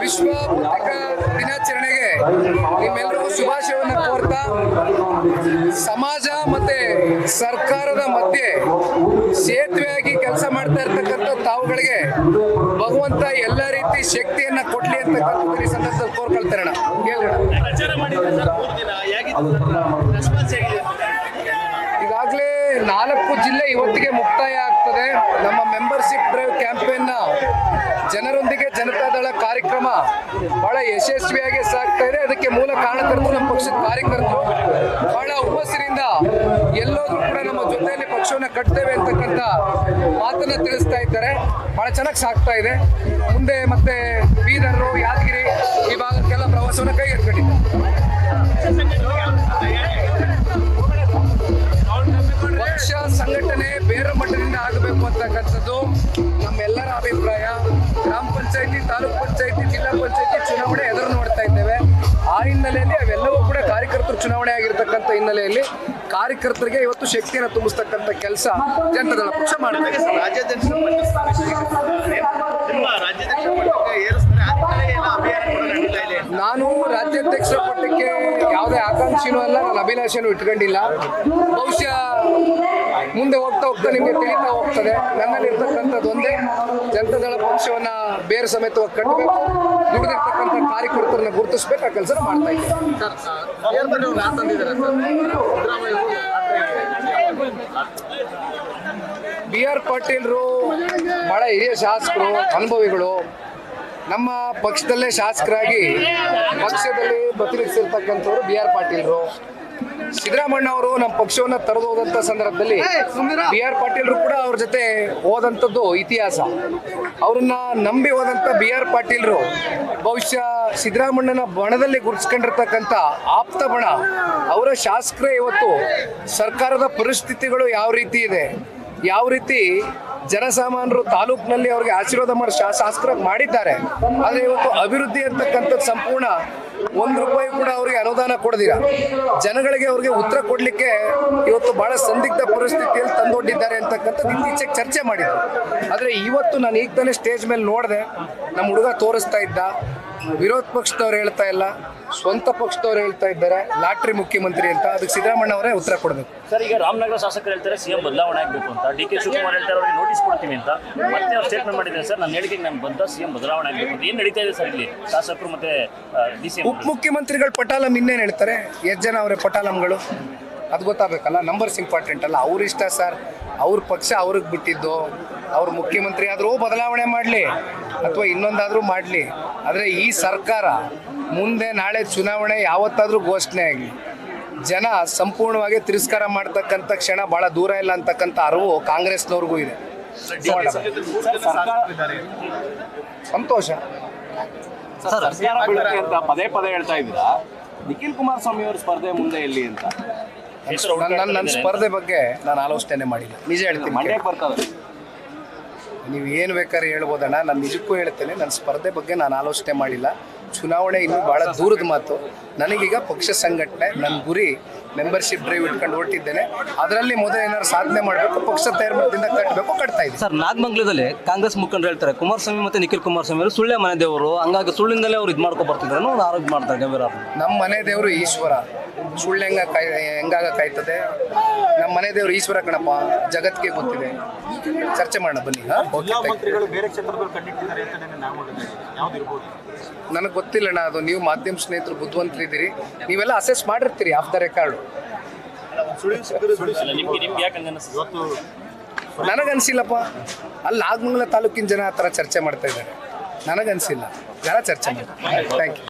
ವಿಶ್ವ ಪುಸ್ತಕ ದಿನಾಚರಣೆಗೆ ನಿಮ್ಮೆಲ್ಲರಿಗೂ ಶುಭಾಶಯವನ್ನು ಕೋರ್ತಾ, ಸಮಾಜ ಮತ್ತೆ ಸರ್ಕಾರದ ಮಧ್ಯೆ ಸೇತುವೆಯಾಗಿ ಕೆಲಸ ಮಾಡ್ತಾ ಇರ್ತಕ್ಕಂಥ ತಾವುಗಳಿಗೆ ಭಗವಂತ ಎಲ್ಲ ರೀತಿ ಶಕ್ತಿಯನ್ನ ಕೊಡ್ಲಿ ಅಂತಕ್ಕಂಥ ಈ ಸಂದರ್ಭದಲ್ಲಿ ಕೋರ್ಕೊಳ್ತಾರೆ ಅಣ್ಣ. ನಾಲ್ಕು ಜಿಲ್ಲೆ ಇವತ್ತಿಗೆ ಮುಕ್ತಾಯ ಆಗ್ತದೆ. ನಮ್ಮ ಮೆಂಬರ್ಶಿಪ್ ಡ್ರೈವ್ ಕ್ಯಾಂಪೇನ್ನ ಜನರೊಂದಿಗೆ ಜನತಾದಳ ಕಾರ್ಯಕ್ರಮ ಬಹಳ ಯಶಸ್ವಿಯಾಗಿ ಸಾಗ್ತಾ ಇದೆ. ಅದಕ್ಕೆ ಮೂಲ ಕಾರಣಕರ್ತರು ನಮ್ಮ ಪಕ್ಷದ ಕಾರ್ಯಕರ್ತರು. ಬಹಳ ಹುಮ್ಮಸ್ಸಿನಿಂದ ಎಲ್ಲೋದ್ರೂ ಕೂಡ ನಮ್ಮ ಜೊತೆಯಲ್ಲಿ ಪಕ್ಷವನ್ನು ಕಟ್ತೇವೆ ಅಂತಕ್ಕಂಥ ಮಾತನ್ನು ತಿಳಿಸ್ತಾ ಇದ್ದಾರೆ. ಬಹಳ ಚೆನ್ನಾಗಿ ಸಾಗ್ತಾ ಇದೆ. ಮುಂದೆ ಮತ್ತೆ ಬೀದರು, ಯಾದಗಿರಿ ಈ ಭಾಗಕ್ಕೆಲ್ಲ ಪ್ರವಾಸವನ್ನು ಕೈಗೆತ್ಕೊಂಡಿದ್ದಾರೆ ಆಗಬೇಕು ಅಂತಕ್ಕಂಥದ್ದು ನಮ್ಮೆಲ್ಲರ ಅಭಿಪ್ರಾಯ ಗ್ರಾಮ ಪಂಚಾಯತಿ ತಾಲೂಕ್ ಪಂಚಾಯತಿ ಜಿಲ್ಲಾ ಪಂಚಾಯತಿ ಚುನಾವಣೆ ಎದುರು ನೋಡ್ತಾ ಇದ್ದೇವೆ. ಆ ಹಿನ್ನೆಲೆಯಲ್ಲಿ ಅವೆಲ್ಲವೂ ಕೂಡ ಕಾರ್ಯಕರ್ತರು ಚುನಾವಣೆ ಆಗಿರ್ತಕ್ಕಂಥ ಹಿನ್ನೆಲೆಯಲ್ಲಿ ಕಾರ್ಯಕರ್ತರಿಗೆ ಇವತ್ತು ಶಕ್ತಿಯನ್ನು ತುಂಬಿಸ್ತಕ್ಕಂಥ ಕೆಲಸ ಜನತಾದಳ ಪಕ್ಷ ಮಾಡ್ತಾ ಇದೆ. ರಾಜ್ಯಾಧ್ಯಕ್ಷ ನಿಮ್ಮ ರಾಜ್ಯಾಧ್ಯಕ್ಷ ಪಟ್ಟಕ್ಕೆ ಏರಿಸ್ತಾರೆ ಆ ಎಲ್ಲ ಅಭಿಯಾನ ಕೂಡ ನಡೀತಾ ನಾನು ರಾಜ್ಯಾಧ್ಯಕ್ಷರ ಪಟ್ಟಕ್ಕೆ ಯಾವುದೇ ಆಕಾಂಕ್ಷೆನೂ ಅಲ್ಲ ನಾನು ಅಭಿಲಾಷೆನೂ ಇಟ್ಕೊಂಡಿಲ್ಲ. ಬಹುಶಃ ಮುಂದೆ ಹೋಗ್ತಾ ಹೋಗ್ತಾ ನಿಮಗೆ ತಿಳಿತಾ ಹೋಗ್ತದೆ. ನನ್ನಲ್ಲಿರ್ತಕ್ಕಂಥದ್ದು ಒಂದೇ ಜನತಾದಳ ಪಕ್ಷವನ್ನ ಬೇರೆ ಸಮೇತವಾಗಿ ಕಟ್ಟಬೇಕು. ದುಡಿದಿರ್ತಕ್ಕಂಥ ಕಾರ್ಯಕರ್ತರನ್ನ ಗುರುತಿಸ್ಬೇಕು ಆ ಕೆಲಸ ಮಾಡ್ತಾ ಇದ್ದೀವಿ ಬಿ ಆರ್ ಪಾಟೀಲ್ರು ಬಹಳ ಹಿರಿಯ ಶಾಸಕರು ಅನುಭವಿಗಳು. ನಮ್ಮ ಪಕ್ಷದಲ್ಲೇ ಶಾಸಕರಾಗಿ ಪಕ್ಷದಲ್ಲಿ ಪ್ರತಿನಿಧಿಸಿರ್ತಕ್ಕಂಥವ್ರು ಬಿ ಆರ್ ಪಾಟೀಲ್ರು. ಸಿದ್ದರಾಮಣ್ಣ ಅವರು ನಮ್ಮ ಪಕ್ಷವನ್ನ ತರದು ಹೋದಂಥ ಸಂದರ್ಭದಲ್ಲಿ ಬಿ ಆರ್ ಪಾಟೀಲ್ರು ಕೂಡ ಅವ್ರ ಜೊತೆ ಹೋದಂಥದ್ದು ಇತಿಹಾಸ. ಅವ್ರನ್ನ ನಂಬಿ ಹೋದಂಥ ಬಿ ಆರ್ ಪಾಟೀಲ್ರು ಬಹುಶಃ ಸಿದ್ದರಾಮಣ್ಣನ ಬಣದಲ್ಲಿ ಗುರುತಿಸ್ಕೊಂಡಿರ್ತಕ್ಕಂಥ ಆಪ್ತ ಬಣ. ಅವರ ಶಾಸಕರೇ ಇವತ್ತು ಸರ್ಕಾರದ ಪರಿಸ್ಥಿತಿಗಳು ಯಾವ ರೀತಿ ಇದೆ? ಯಾವ ರೀತಿ ಜನಸಾಮಾನ್ಯರು ತಾಲೂಕಿನಲ್ಲಿ ಅವ್ರಿಗೆ ಆಶೀರ್ವಾದ ಮಾಡಿ ಶಾ ಶಾಸಕರಾಗಿ ಮಾಡಿದ್ದಾರೆ. ಆದರೆ ಇವತ್ತು ಅಭಿವೃದ್ಧಿ ಅಂತಕ್ಕಂಥದ್ದು ಸಂಪೂರ್ಣ ಒಂದು ರೂಪಾಯಿ ಕೂಡ ಅವರಿಗೆ ಅನುದಾನ ಕೊಡದಿರ. ಜನಗಳಿಗೆ ಅವ್ರಿಗೆ ಉತ್ತರ ಕೊಡಲಿಕ್ಕೆ ಇವತ್ತು ಬಹಳ ಸಂದಿಗ್ಧ ಪರಿಸ್ಥಿತಿಯಲ್ಲಿ ತಂದೊಡ್ಡಿದ್ದಾರೆ ಅಂತಕ್ಕಂಥದ್ದು ಇತ್ತೀಚೆಗೆ ಚರ್ಚೆ ಮಾಡಿದ್ರು. ಆದರೆ ಇವತ್ತು ನಾನು ಈಗ ತಾನೇ ಸ್ಟೇಜ್ ಮೇಲೆ ನೋಡಿದೆ, ನಮ್ಮ ಹುಡುಗ ತೋರಿಸ್ತಾ ಇದ್ದ ವಿರೋಧ ಪಕ್ಷದವ್ರು ಹೇಳ್ತಾ ಇಲ್ಲ ಸ್ವಂತ ಪಕ್ಷದವ್ರು ಹೇಳ್ತಾ ಇದ್ದಾರೆ ಲಾಟ್ರಿ ಮುಖ್ಯಮಂತ್ರಿ ಅಂತ ಅದಕ್ಕೆ ಸಿದ್ದರಾಮಣ್ಣ ಅವರೇ ಉತ್ತರ ಕೊಡಬೇಕು. ಸರ್ ಈಗ ರಾಮನಗರ ಶಾಸಕರು ಹೇಳ್ತಾರೆ ಸಿಎಂ ಬದಲಾವಣೆ ಆಗಬೇಕು ಅಂತ. ಡಿ ಕೆ ಶಿವಕುಮಾರ್ ಹೇಳ್ತಾರೆ ಅವರಿಗೆ ನೋಟಿಸ್ ಕೊಡ್ತೀವಿ ಅಂತ. ಮತ್ತೆ ಅವ್ರು ಸ್ಟೇಟ್ಮೆಂಟ್ ಮಾಡಿದ್ದಾರೆ ಸರ್ ನನ್ನ ಹೇಳಿಕೆಗೆ ನಾನು ಬಂದ ಸಿಎಂ ಬದಲಾವಣೆ ಆಗಬೇಕು ಅಂತ. ಏನು ನಡೀತಾ ಇದೆ ಸರ್ ಇಲ್ಲಿ? ಶಾಸಕರು ಮತ್ತೆ ಡಿ ಸಿ ಉಪ ಮುಖ್ಯಮಂತ್ರಿಗಳು ಪಟಾಲಂ ಇನ್ನೇನು ಹೇಳ್ತಾರೆ? ಎಷ್ಟು ಜನ ಅವರೇ ಪಟಾಲಂಗಳು. ಅದು ಗೊತ್ತಾಗಬೇಕಲ್ಲ ನಂಬರ್ಸ್ ಇಂಪಾರ್ಟೆಂಟ್ ಅಲ್ಲ. ಅವ್ರ ಇಷ್ಟ ಸರ್. ಅವ್ರ ಪಕ್ಷ ಅವ್ರಿಗೆ ಬಿಟ್ಟಿದ್ದು. ಅವ್ರು ಮುಖ್ಯಮಂತ್ರಿ ಆದರೂ ಬದಲಾವಣೆ ಮಾಡಲಿ ಅಥವಾ ಇನ್ನೊಂದಾದರೂ ಮಾಡಲಿ. ಆದರೆ ಈ ಸರ್ಕಾರ ಮುಂದೆ ನಾಳೆ ಚುನಾವಣೆ ಯಾವತ್ತಾದರೂ ಘೋಷಣೆ ಆಗಲಿ. ಜನ ಸಂಪೂರ್ಣವಾಗಿ ತಿರಸ್ಕಾರ ಮಾಡ್ತಕ್ಕಂಥ ಕ್ಷಣ ಭಾಳ ದೂರ ಇಲ್ಲ ಅಂತಕ್ಕಂಥ ಅರಿವು ಕಾಂಗ್ರೆಸ್ನವ್ರಿಗೂ ಇದೆ. ಸಂತೋಷ. ಅಂತ ಪದೇ ಪದೇ ಹೇಳ್ತಾ ಇದ್ದೀರಾ? ನಿಖಿಲ್ ಕುಮಾರಸ್ವಾಮಿ ಅವರ ಸ್ಪರ್ಧೆ ಮುಂದೆ ಎಲ್ಲಿ ಅಂತ? ನನ್ನ ನನ್ನ ಸ್ಪರ್ಧೆ ಬಗ್ಗೆ ನಾನು ಆಲೋಚನೆ ಮಾಡಿಲ್ಲ. ನಿಜ ಹೇಳ್ತೀನಿ ಮಂಡ್ಯಕ್ಕೆ. ಬರ್ತದೆ ನೀವು ಏನು ಬೇಕಾದ್ರೆ ಹೇಳ್ಬೋದಣ್ಣ. ನಾನು ನಿಜಕ್ಕೂ ಹೇಳ್ತೇನೆ ನನ್ನ ಸ್ಪರ್ಧೆ ಬಗ್ಗೆ ನಾನು ಆಲೋಚನೆ ಮಾಡಿಲ್ಲ. ಚುನಾವಣೆ ಇನ್ನೂ ಭಾಳ ದೂರದ ಮಾತು. ನನಗೀಗ ಪಕ್ಷ ಸಂಘಟನೆ ನನ್ನ ಗುರಿ ಮೆಂಬರ್ಶಿಪ್ ಡ್ರೈವ್ ಇಟ್ಕೊಂಡು ಹೊರಟಿದ್ದೇನೆ ಅದರಲ್ಲಿ ಮೊದಲು ಏನಾದ್ರು ಸಾಧನೆ ಮಾಡಬೇಕು ಪಕ್ಷ ತಯಾರದಿಂದ ಕಟ್ಟಬೇಕು ಕಟ್ತಾ ಇದ್ದೀನಿ. ಸರ್ ನಾಗಮಂಗ್ಲದಲ್ಲಿ ಕಾಂಗ್ರೆಸ್ ಮುಖಂಡರು ಹೇಳ್ತಾರೆ ಕುಮಾರಸ್ವಾಮಿ ಮತ್ತೆ ನಿಖಿಲ್ ಕುಮಾರಸ್ವಾಮಿ ಅವರು ಸುಳ್ಳೆ ಮನೆ ದೇವರು ಹಂಗಾಗಿ ಸುಳ್ಳಿಂದಲೇ ಅವ್ರು ಇದು ಮಾಡ್ಕೊ ಬರ್ತಿದ್ರು ಆರೋಗ್ಯ ಮಾಡ್ತಾರೆ ಗಂಭೀರ ನಮ್ಮ ಮನೆ ದೇವರು ಈಶ್ವರ. ಸುಳ್ಳು ಹೆಂಗ ಕಾಯ್ ಹೆಂಗಾಗ ಕಾಯ್ತದೆ? ನಮ್ಮ ಮನೆ ದೇವರು ಈಶ್ವರ ಕಣಪ್ಪ ಜಗತ್ತಿಗೆ ಗೊತ್ತಿದೆ. ಚರ್ಚೆ ಮಾಡೋಣ ಬನ್ನಿ ಹಾಂ? ನನಗೆ ಗೊತ್ತಿಲ್ಲಣ್ಣ ಅದು ನೀವು ಮಾಧ್ಯಮ ಸ್ನೇಹಿತರು ಬುದ್ಧಿವಂತರಿದ್ದೀರಿ ನೀವೆಲ್ಲ ಅಸೆಸ್ ಮಾಡಿರ್ತೀರಿ ಆಫ್ ದ ರೆಕಾರ್ಡು ನನಗನ್ಸಿಲ್ಲಪ್ಪ. ಅಲ್ಲಿ ನಾಗಮಂಗಲ ತಾಲೂಕಿನ ಜನ ಆ ಥರ ಚರ್ಚೆ ಮಾಡ್ತಾ ಇದ್ದಾರೆ. ನನಗನ್ಸಿಲ್ಲ. ಜನ ಚರ್ಚೆ ಮಾಡಿ ಥ್ಯಾಂಕ್ ಯು